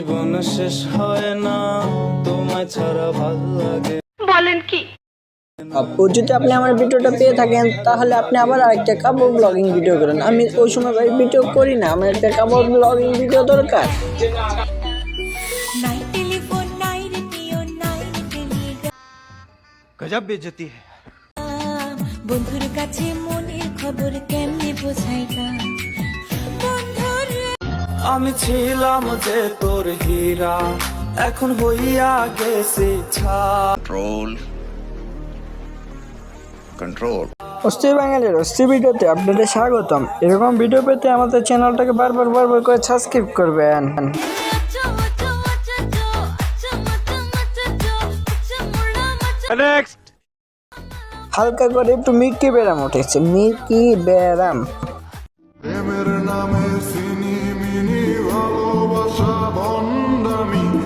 জীবন শেষ হয় না। তোমায় ছাড়া ভালো লাগে বলেন কি? আপু যদি আপনি আমার ভিডিওটা পেয়ে থাকেন তাহলে আপনি আবার আরেকটা কাপড় ব্লগিং ভিডিও করেন। আমি ওই সময় ভাই ভিডিও করি না আমার একটা কাপড় ব্লগিং ভিডিও দরকার। গজব বেজতি है। বন্ধুর কাছে মনের খবর কেমনে বন্ধুর আমি ছিলাম যে তোর হীরা এখন হইয়া গেছে ছা। Control. Control. অস্থির বাঙালির অস্থির ভিডিওতে আপনাদের স্বাগতম। এরকম ভিডিও পেতে আমাদের চ্যানেলটাকে বারবার বারবার করে সাবস্ক্রাইব করবেন। নেক্সট হালকা করে একটু মিল্কি ব্যারাম উঠেছে মিল্কি ব্যারাম প্রেমের নামে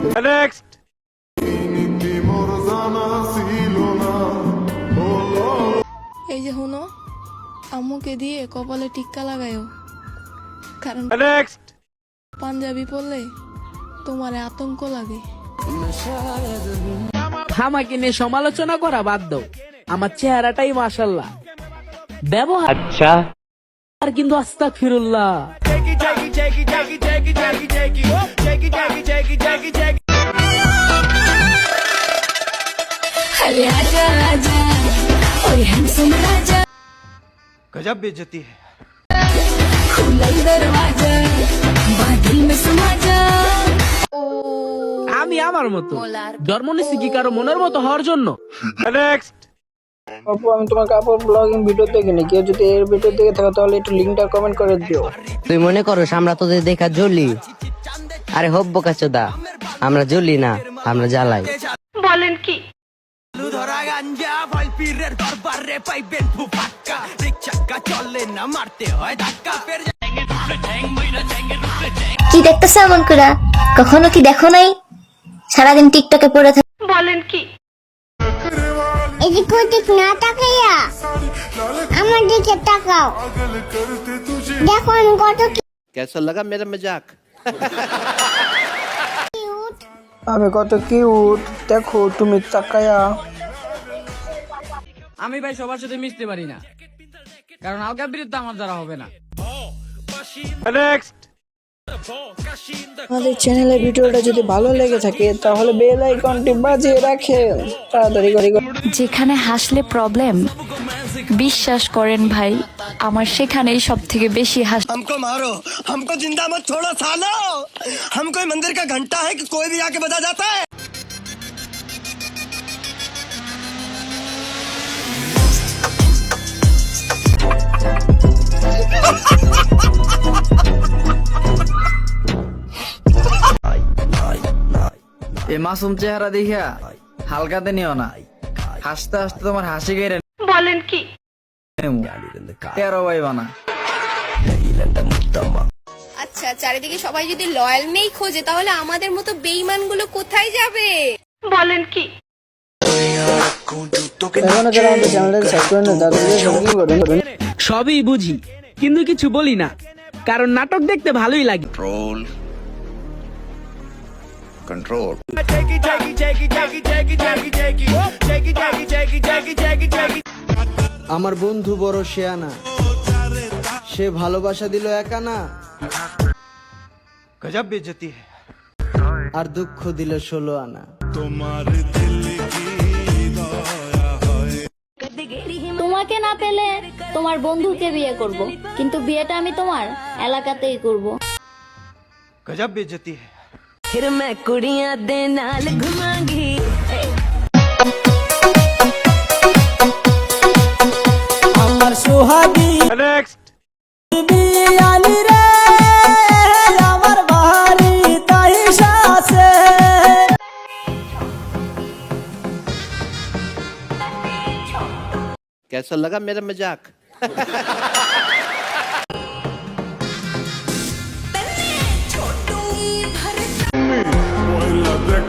নেক্সট এই যে হুনো আম্মুকে দিয়ে কপালে টিক্কা লাগায়ও কারণ নেক্সট পাঞ্জাবি পরলে তোমার আতঙ্ক লাগে। আমাকে নিয়ে সমালোচনা করা বাদ দাও। আমার চেহারাটাই মাশাল্লাহ ব্যবহার আচ্ছা। আর কিন্তু আস্তাক ফিরুল্লাহ अरे आजा आजा ओए हैंडसम राजा गजब बेइज्जती है खुला ही दरवाजा बादल में समा जा আমি আমার মতো জন্ম নিছি কি কারো মনের মতো হওয়ার জন্য नेक्स्ट আপু আমি তোমার কাপড় ব্লগিং ভিডিও দেখিনি। কেউ যদি এর ভিডিও দেখে থাকো তাহলে একটু লিঙ্কটা কমেন্ট করে দিও। তুই মনে করো আমরা তোদের দেখা জ্বলি? আরে হব্ব কাচোদা আমরা জ্বলি না আমরা জ্বালাই। বলেন কি? দেখতেছো এমন করে? কখনো কি দেখো নাই? সারাদিন টিকটকে পড়ে থাক না তাকাইয়া আমার দিকে তাকাও। দেখো আমি কত কেসা লাগা মেরা মজাক আমি কত কিউট দেখো তুমি তাকায়া আমি ভাই সবার সাথে মিশতে পারি না। কারণ আলকার বিরুদ্ধে আমার দ্বারা হবে না। নেক্সট আমাদের চ্যানেলের ভিডিওটা যদি ভালো লেগে থাকে তাহলে বেল আইকনটি বাজিয়ে রাখেন তাড়াতাড়ি করে যেখানে হাসলে প্রবলেম বিশ্বাস করেন ভাই আমার সেখানেই সব থেকে বেশি হাস हमको मारो हमको जिंदा मत छोड़ो सालो हम कोई मंदिर का घंटा है कि कोई भी आके बजा जाता है মাসুম চেহারা দেখিয়া হালকাতে নিও না। হাসতে হাসতে তোমার হাসি গেড়ে বলেন কি? তেরো ভাই বানা। আচ্ছা চারিদিকে সবাই যদি লয়াল মেই খোঁজে তাহলে আমাদের মতো বেইমানগুলো কোথায় যাবে? সাবস্ক্রাইব করুন সবই বুঝি কিন্তু কিছু বলি না কারণ নাটক দেখতে ভালোই লাগে। control. আমার বন্ধু বড় শেয়ানা সে ভালোবাসা দিল একা না। গজব বেজতি আর দুঃখ দিল ষোলো আনা। তোমার তোমাকে না পেলে তোমার বন্ধুকে বিয়ে করব কিন্তু বিয়েটা আমি তোমার এলাকাতেই করব। গজব বেজতি হ্যাঁ फिर मैं कुड़िया दे नाल घुमांगी। अमर सुहागी। नेक्स्ट कैसा लगा मेरा मज़ाक?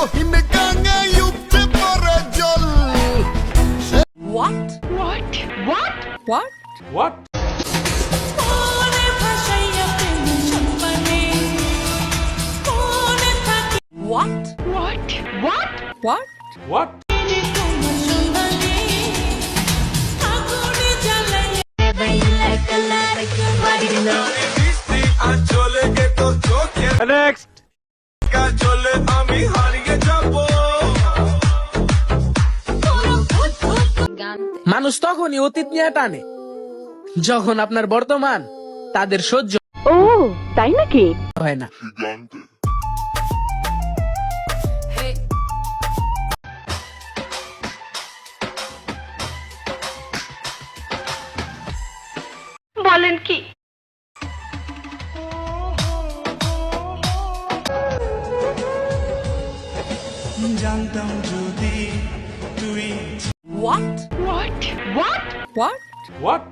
What? What? What? What? What? What? What? What? What? What? Everybody like a lot of good, but you know মানুষ তখনই অতীত নিয়ে টানে যখন আপনার বর্তমান তাদের সহ্য ও তাই নাকি? হয় না। What? What? What?